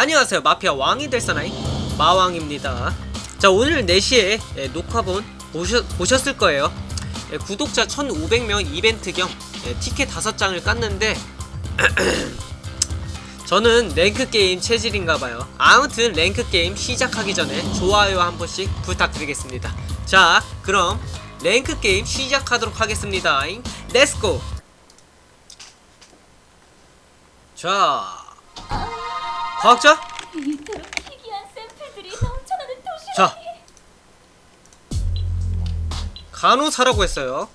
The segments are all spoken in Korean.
안녕하세요. 마피아 왕이 될 사나이 마왕입니다. 자 오늘 4시에 예, 녹화본 보셨, 보셨 을 거예요. 예, 구독자 1500명 이벤트 겸 예, 티켓 5장을 깠는데 저는 랭크게임 체질인가봐요. 아무튼 랭크게임 시작하기 전에 좋아요 한 번씩 부탁드리겠습니다. 자 그럼 랭크게임 시작하도록 하겠습니다. 렛츠고 자 과학자? 이토록 희귀한 샘플들이 넘쳐나는 도시 자. 간호사라고 했어요.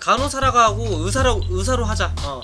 간호사라고 하고 의사로 의사로 하자. 어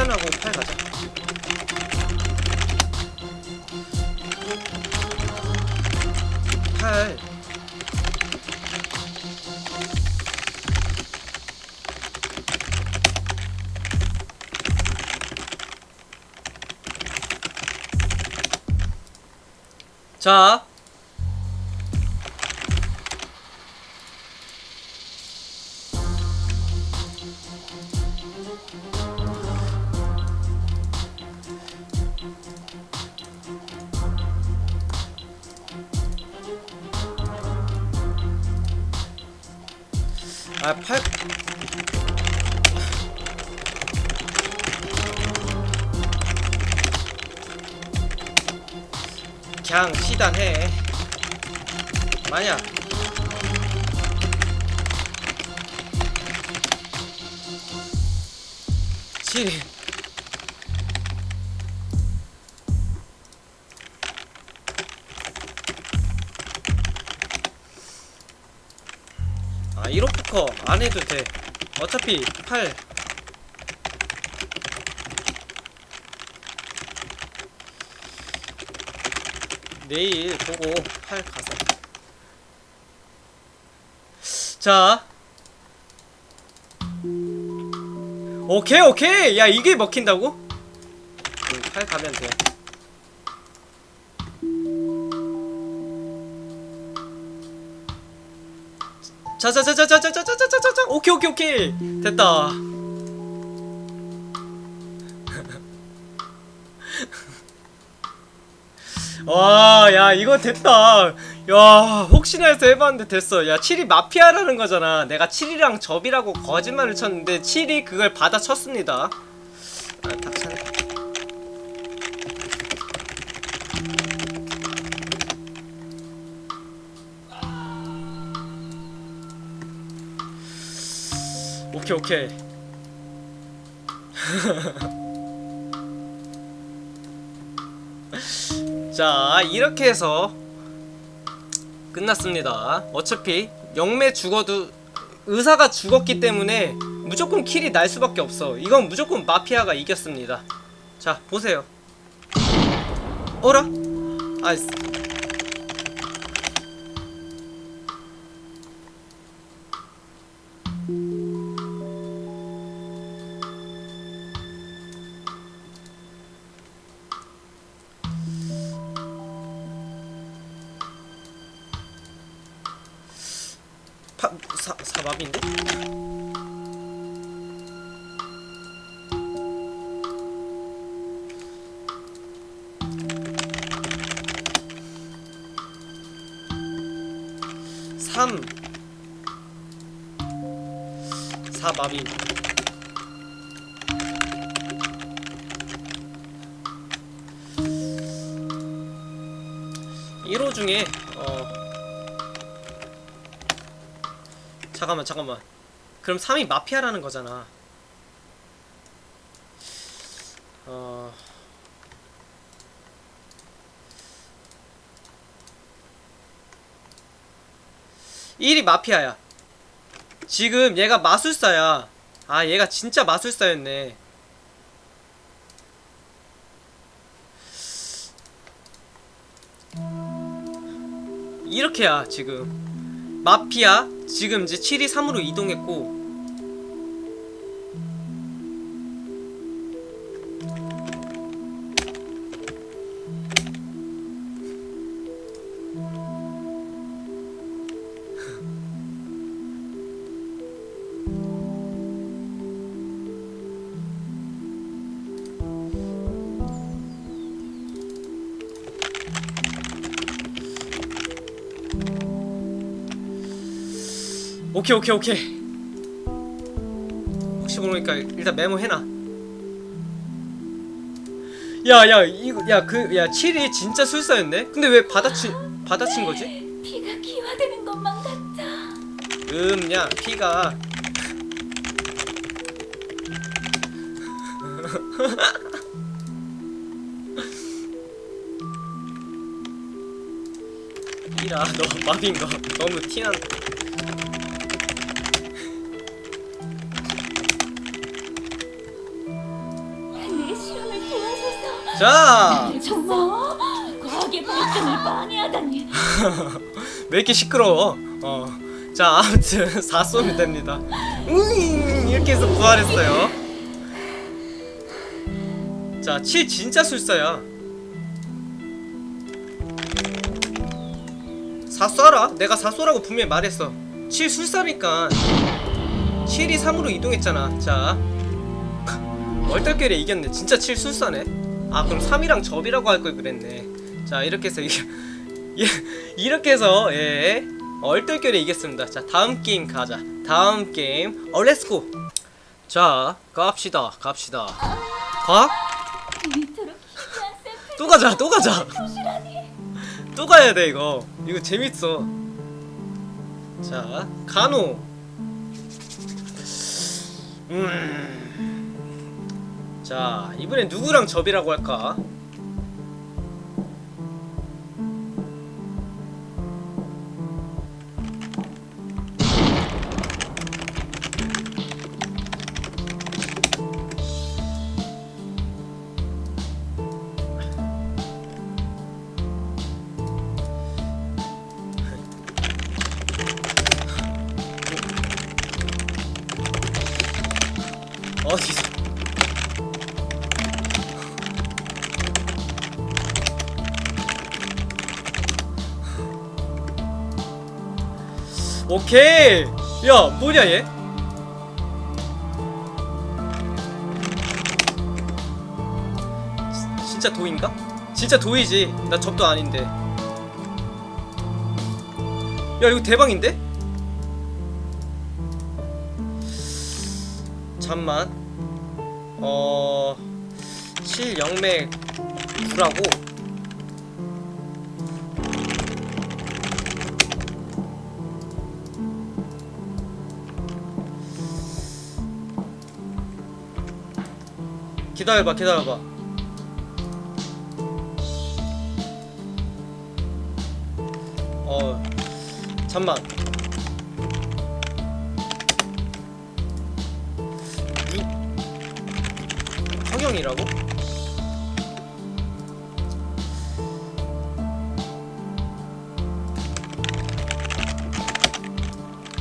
시간하고 팔 가자 팔 자. 아, 팔. 그냥 시단해. 만약 칠 안 해도 돼. 어차피 8 내일 보고 팔 가서 자 오케이 오케이 야 이게 먹힌다고? 응, 팔 가면 돼 자자자자자자자자자자자 오케이 오케이 오케이 됐다 와, 야, 이거 됐다. 야, 혹시나 해서 해봤는데 됐어. 야, 7이 마피아라는 거잖아. 내가 7이랑 접이라고 거짓말을 쳤는데 7이 그걸 받아쳤습니다. 오케이, 오케이. 자 이렇게 해서 끝났습니다. 어차피 영매 죽어도 의사가 죽었기 때문에 무조건 킬이 날 수밖에 없어. 이건 무조건 마피아가 이겼습니다. 자 보세요. 어라? 아 파, 사, 사밥인데? 삼 사 마비 1호 중에 잠깐만 잠깐만 그럼 3이 마피아라는 거잖아 어... 일이 마피아야. 지금 얘가 마술사야. 아, 얘가 진짜 마술사였네. 이렇게야, 지금. 마피아, 지금 이제 7이 3으로 이동했고, 오케이 오케이 오케이. 혹시 모르니까 일단 메모해놔. 야야 이거 야그야 7이 진짜 술사였네? 근데 왜 받아친 받아친 거지? 피가 기화되는 것만 같아. 음야 피가. 이라 너 마빈 거 너무 티난 내 자 정말 과학의 발전을 방해하다니. 왜 이렇게 시끄러워? 어. 자, 아무튼 4 쏘면 됩니다. 음, 이렇게 해서 부활했어요. 자, 7 진짜 술사야. 4 쏴라. 내가 4 쏘라고 분명히 말했어. 7 술사니까 7이 3으로 이동했잖아. 자. 얼떨결에 이겼네. 진짜 7 술사네. 아, 그럼 3이랑 접이라고 할 걸 그랬네. 자, 이렇게 해서 이게 예, 이렇게 해서 예 얼떨결에 이겼습니다. 자 다음 게임 가자. 다음 게임 어 렛츠고. 자 갑시다 갑시다. 가? 또 가자 또 가자. 또 가야 돼 이거. 이거 재밌어. 자 간호. 음. 자 이번엔 누구랑 접이라고 할까? 어디서? 오케이. 야, 뭐냐 얘? 지- 진짜 도인가? 진짜 도이지. 나 접도 아닌데. 야, 이거 대박인데? 잠만. 어. 7 영매 9라고. 기다려봐, 기다려봐. 어, 잠만. 육 성형이라고?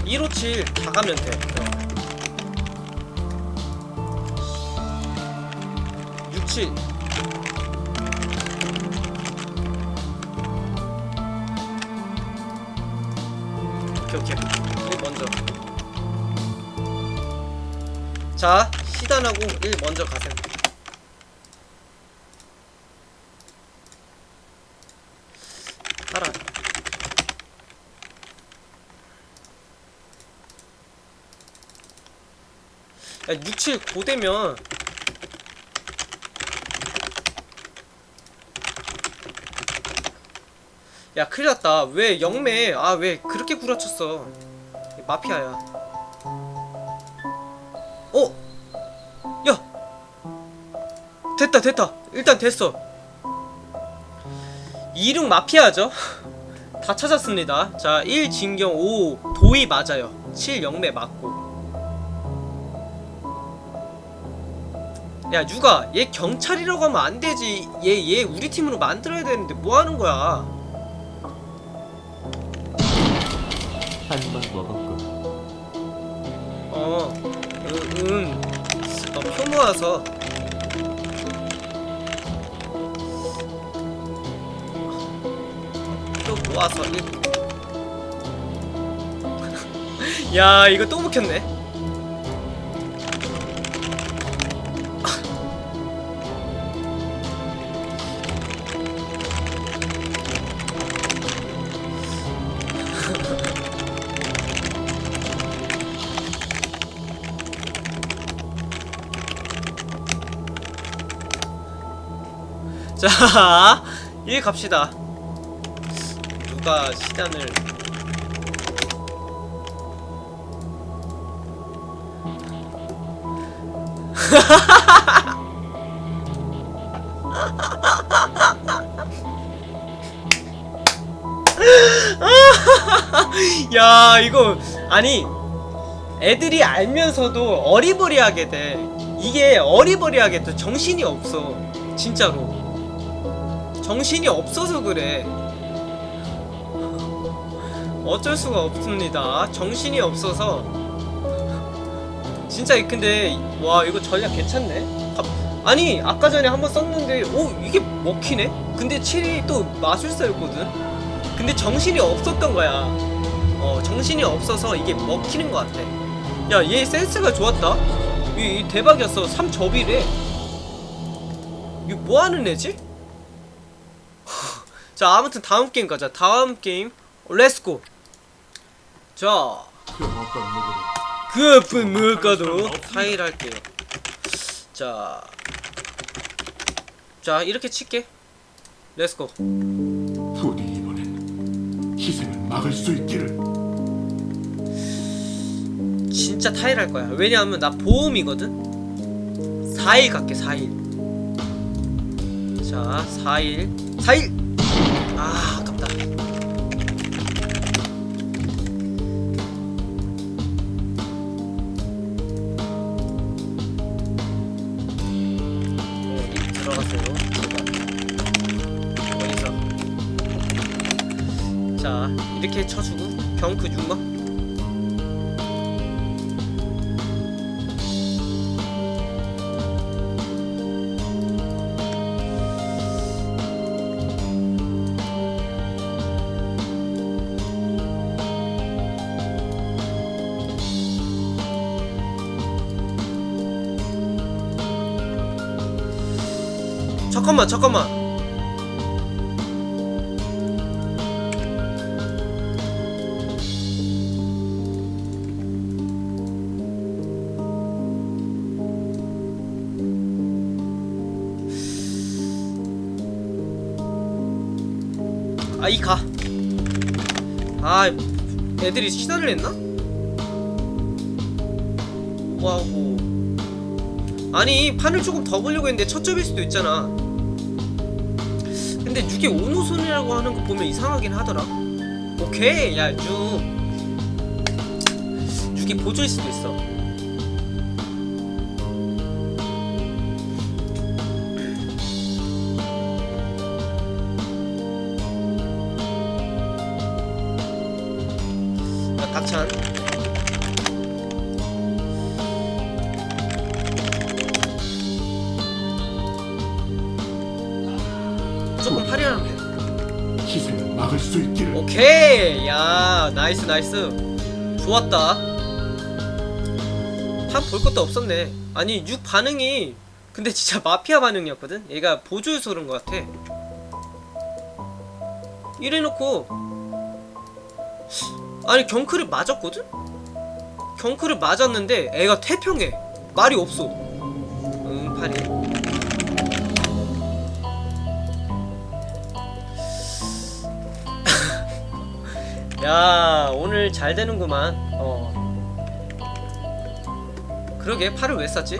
(157) 다 가면 돼 어. 67 오케이 오케이. 일 먼저. 자 시단하고 1 먼저 가세요. 알아 야, 67 고되면 야 큰일났다. 왜 영매? 아 왜 그렇게 구라쳤어? 마피아야. 어? 야! 됐다 됐다. 일단 됐어. 이륙 마피아죠? 다 찾았습니다. 자 1 진경 5 도이 맞아요. 7 영매 맞고. 야 유가 얘 경찰이라고 하면 안 되지. 얘 얘 우리 팀으로 만들어야 되는데 뭐 하는 거야 한방 먹었군. 어, 응, 응. 어, 표 모아서. 표 모아서. 일- 야, 이거 또 묵혔네. 자, 일 갑시다. 누가 시단을 야, 이거 아니 애들이 알면서도 어리버리하게 돼. 이게 어리버리하게 돼. 정신이 없어. 진짜로. 정신이 없어서 그래. 어쩔 수가 없습니다. 정신이 없어서. 진짜 근데 와 이거 전략 괜찮네. 갑- 아니 아까 전에 한번 썼는데 오 이게 먹히네. 근데 7이 또 마술사였거든. 근데 정신이 없었던 거야. 어 정신이 없어서 이게 먹히는 것 같아. 야 얘 센스가 좋았다. 이, 이 대박이었어. 3접이래. 이거 뭐 하는 애지? 자 아무튼 다음 게임 가자. 다음 게임. 렛츠고 자그 어떤 무엇과도 타일 할게요. 자, 자 이렇게 칠게. 렛츠고 부디 이번엔 희생을 막을 수 있기를. 진짜 타일 할 거야. 왜냐하면 나 보험이거든? 4일 갈게 4일. 자 4일. 4일 아 아깝다. 자 이렇게 쳐주고 경크 6만 잠깐만 잠깐만 아이 가. 아 애들이 시달을 했나? 와우. 아니 판을 조금 더 보려고 했는데 첫 접일 수도 있잖아. 근데 6에 오노손이라고 하는 거 보면 이상하긴 하더라. 오케이 야 6. 6이 보조일 수도 있어. 나이스 나이스. 좋았다. 한볼 것도 없었네. 아니 6 반응이 근데 진짜 마피아 반응이었거든? 얘가 보조해서 그런 것 같아. 이래놓고. 아니 경크를 맞았거든? 경크를 맞았는데 애가 태평해. 말이 없어. 응 8이 야 오늘 잘 되는구만. 어. 그러게 팔을 왜 쌌지?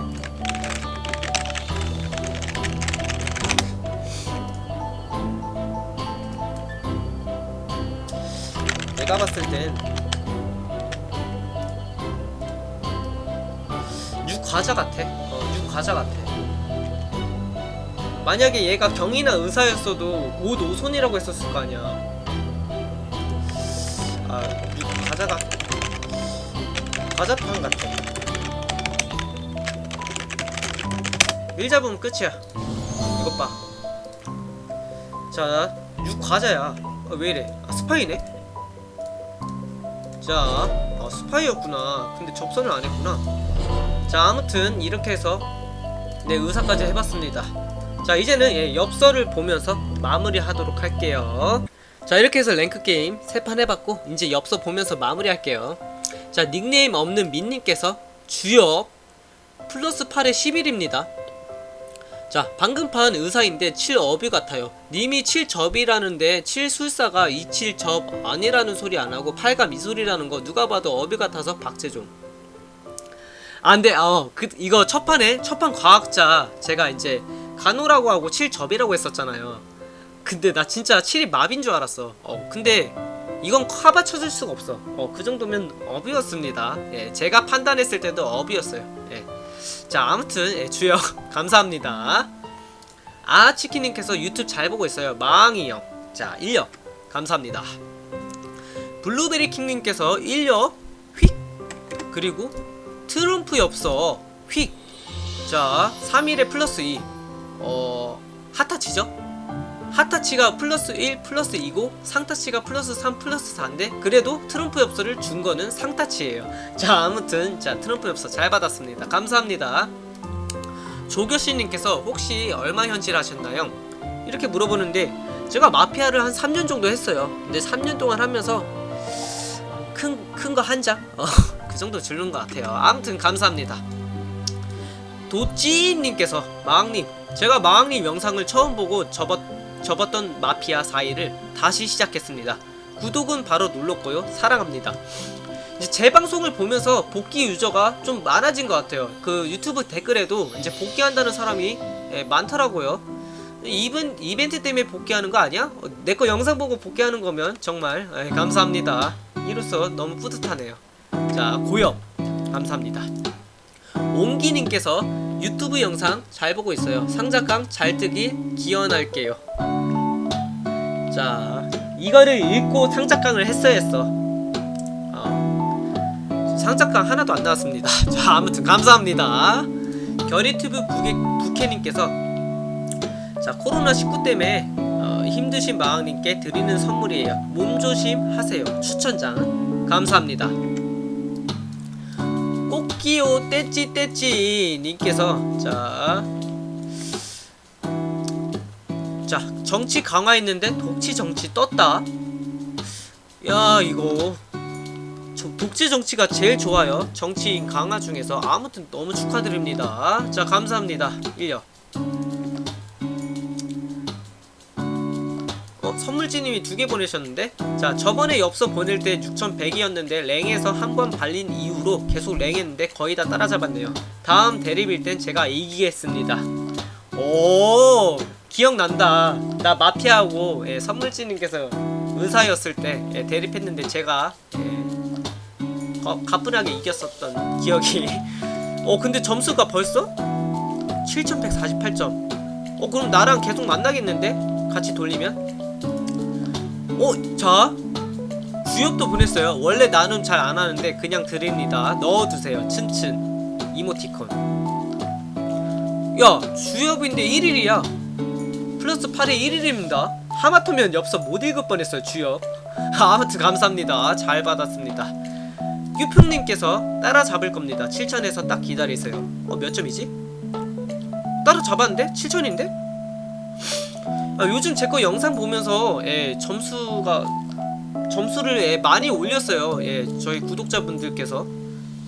내가 봤을 땐 육과자 같아. 어 육과자 같아. 만약에 얘가 경이나 의사였어도 옷 오손이라고 했었을 거 아니야. 아, 육과자가 과자탕 같아. 일 잡으면 끝이야. 이것 봐. 자, 육과자야. 아, 왜 이래? 아, 스파이네? 자, 아, 스파이였구나. 근데 접선을 안 했구나. 자, 아무튼 이렇게 해서 네, 의사까지 해봤습니다. 자, 이제는 예, 엽서를 보면서 마무리하도록 할게요. 자, 이렇게 해서 랭크 게임 세판 해봤고 이제 엽서 보면서 마무리할게요. 자, 닉네임 없는 민님께서 주역 플러스 8에 11입니다. 자, 방금 판 의사인데 7업이 같아요. 님이 7접이라는데 7술사가 27접 아니라는 소리 안 하고 8감 이 소리라는 거 누가 봐도 업이 같아서 박재종. 아, 근데 어, 그 이거 첫 판에 첫판 과학자 제가 이제 간호라고 하고 7접이라고 했었잖아요. 근데 나 진짜 7이 마비인 줄 알았어. 어, 근데 이건 카바 쳐줄 수가 없어. 어, 그 정도면 업이었습니다. 예, 제가 판단했을 때도 업이었어요. 예. 자 아무튼 예, 주역 감사합니다 아 치킨님께서 유튜브 잘 보고 있어요 망이요 자 1력 감사합니다 블루베리 킹님께서 1력 휙 그리고 트럼프 엽서 휙자 3일에 플러스 2 어, 핫타치죠? 핫타치가 플러스 1 플러스 2고 상타치가 플러스 3 플러스 4인데 그래도 트럼프 엽서를 준 거는 상타치예요. 자 아무튼 자 트럼프 엽서 잘 받았습니다. 감사합니다. 조교씨님께서 혹시 얼마 현질 하셨나요? 이렇게 물어보는데 제가 마피아를 한 3년 정도 했어요. 근데 3년 동안 하면서 큰 큰 거 한 장? 어, 그 정도 주는 것 같아요. 아무튼 감사합니다. 도찌님께서 마왕님 제가 마왕님 영상을 처음 보고 접었, 접었던 마피아 4일을 다시 시작했습니다. 구독은 바로 눌렀고요. 사랑합니다. 이제 제 방송을 보면서 복귀 유저가 좀 많아진 것 같아요. 그 유튜브 댓글에도 이제 복귀한다는 사람이 예, 많더라고요. 이번 이벤트 때문에 복귀하는 거 아니야? 내 거 영상 보고 복귀하는 거면 정말 예, 감사합니다. 이로써 너무 뿌듯하네요. 자 고엽 감사합니다. 옹기님께서 유튜브 영상 잘 보고 있어요. 상자깡 잘 뜨기 기원할게요. 자, 이거를 읽고 상자깡을 했어야 했어. 어. 상자깡 하나도 안 나왔습니다. 자, 아무튼 감사합니다. 결이튜브 부케, 부케님께서 자 코로나 19 때문에 어, 힘드신 마왕님께 드리는 선물이에요. 몸 조심 하세요. 추천장 감사합니다. 꽃기요 떼찌 떼찌 님께서 자. 자, 정치 강화했는데 독치 정치 떴다. 야, 이거 저 독재 정치가 제일 좋아요. 정치인 강화 중에서 아무튼 너무 축하드립니다. 자, 감사합니다. 1려. 어, 선물지님이 두 개 보내셨는데 자 저번에 엽서 보낼 때 6100이었는데 랭에서 한 번 발린 이후로 계속 랭했는데 거의 다 따라잡았네요 다음 대립일 땐 제가 이기겠습니다 오 기억난다 나 마피아하고 예, 선물지님께서 의사였을 때 예, 대립했는데 제가 예, 거, 가뿐하게 이겼었던 기억이 어 근데 점수가 벌써 7148점 어 그럼 나랑 계속 만나겠는데 같이 돌리면 어, 자 주엽도 보냈어요. 원래 나눔 잘 안 하는데 그냥 드립니다. 넣어두세요. 츤츤 이모티콘. 야 주엽인데 1일이야. 플러스 8에 1일입니다. 하마터면 엽서 못 읽을 뻔했어요. 주엽. 아무튼 감사합니다. 잘 받았습니다. 유평님께서 따라잡을 겁니다. 7천에서 딱 기다리세요. 어 몇 점이지? 따라잡았는데? 7천인데? 아, 요즘 제 거 영상 보면서 예, 점수가 점수를 예, 많이 올렸어요. 예, 저희 구독자분들께서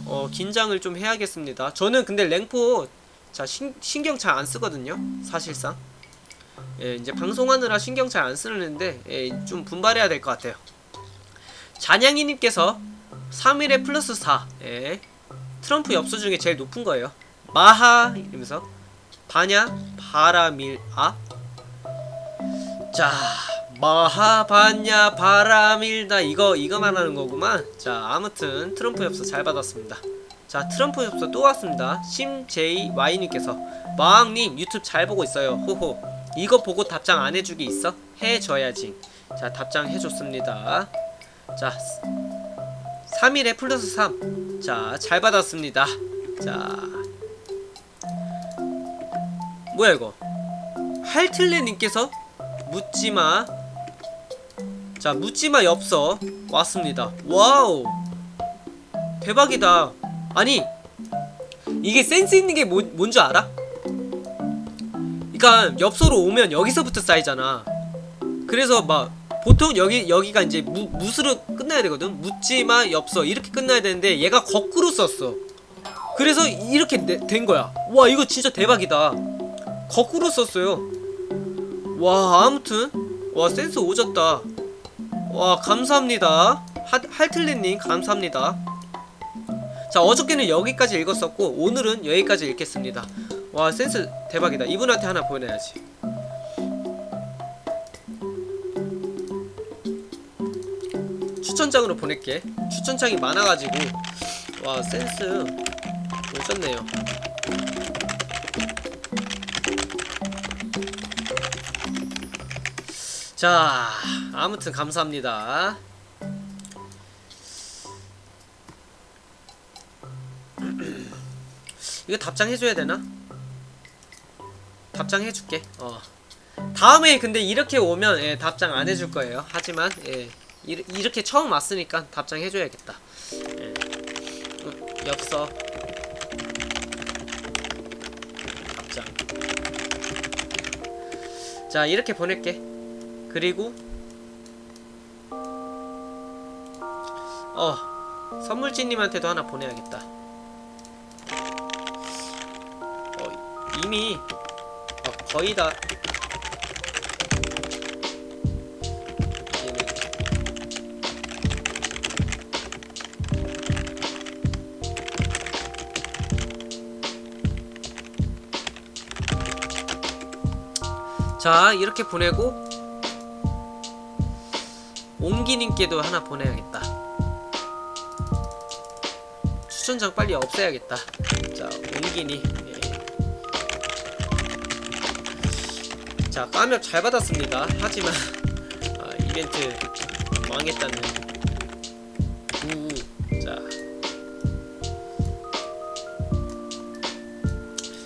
어, 긴장을 좀 해야겠습니다. 저는 근데 랭포 자 신, 신경 잘 안 쓰거든요. 사실상 예, 이제 방송하느라 신경 잘 안 쓰는데 예, 좀 분발해야 될 것 같아요. 잔양이님께서 3일에 플러스 4 예, 트럼프 엽서 중에 제일 높은 거예요. 마하 이러면서. 바냐 바라밀아. 자 마하반야 바람일다. 이거 이거 말하는 거구만. 자 아무튼 트럼프 엽서 잘 받았습니다. 자 트럼프 엽서 또 왔습니다. 심JY님께서 마왕님 유튜브 잘 보고 있어요. 호호 이거 보고 답장 안 해주기 있어? 해줘야지. 자 답장 해줬습니다. 자 3일에 플러스 3 자 잘 받았습니다. 자. 뭐야 이거? 할틀레님께서 묻지마. 자 묻지마 엽서 왔습니다. 와우. 대박이다. 아니 이게 센스 있는 게 뭐, 뭔줄 알아? 그니까 엽서로 오면 여기서부터 쌓이잖아. 그래서 막 보통 여기 여기가 이제 무, 무스로 끝나야 되거든. 묻지마 엽서 이렇게 끝나야 되는데 얘가 거꾸로 썼어. 그래서 이렇게 내- 된 거야. 와 이거 진짜 대박이다. 거꾸로 썼어요. 와 아무튼 와 센스 오졌다. 와 감사합니다. 하, 할틀리님 감사합니다. 자 어저께는 여기까지 읽었었고 오늘은 여기까지 읽겠습니다 와 센스 대박이다. 이분한테 하나 보내야지. 추천장으로 보낼게. 추천장이 많아가지고. 와 센스. 오졌네요. 자 아무튼 감사합니다. 이거 답장 해줘야 되나? 답장 해줄게. 어. 다음에 근데 이렇게 오면 예, 답장 안 해줄 거예요. 하지만 예, 이, 이렇게 처음 왔으니까 답장 해줘야겠다. 예. 어, 엽서. 답장. 자 이렇게 보낼게. 그리고 어 선물지님한테도 하나 보내야겠다. 어 이미 어, 거의 다 자 이렇게 보내고 옹기님께도 하나 보내야겠다. 추천장 빨리 없애야겠다. 자 옹기니 자 까맵 잘 받았습니다 하지만 아, 이벤트 망했다는 우자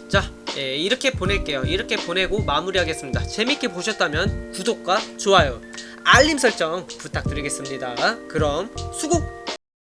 자, 예, 이렇게 보낼게요. 이렇게 보내고 마무리하겠습니다. 재밌게 보셨다면 구독과 좋아요, 알림 설정 부탁드리겠습니다. 그럼 수고!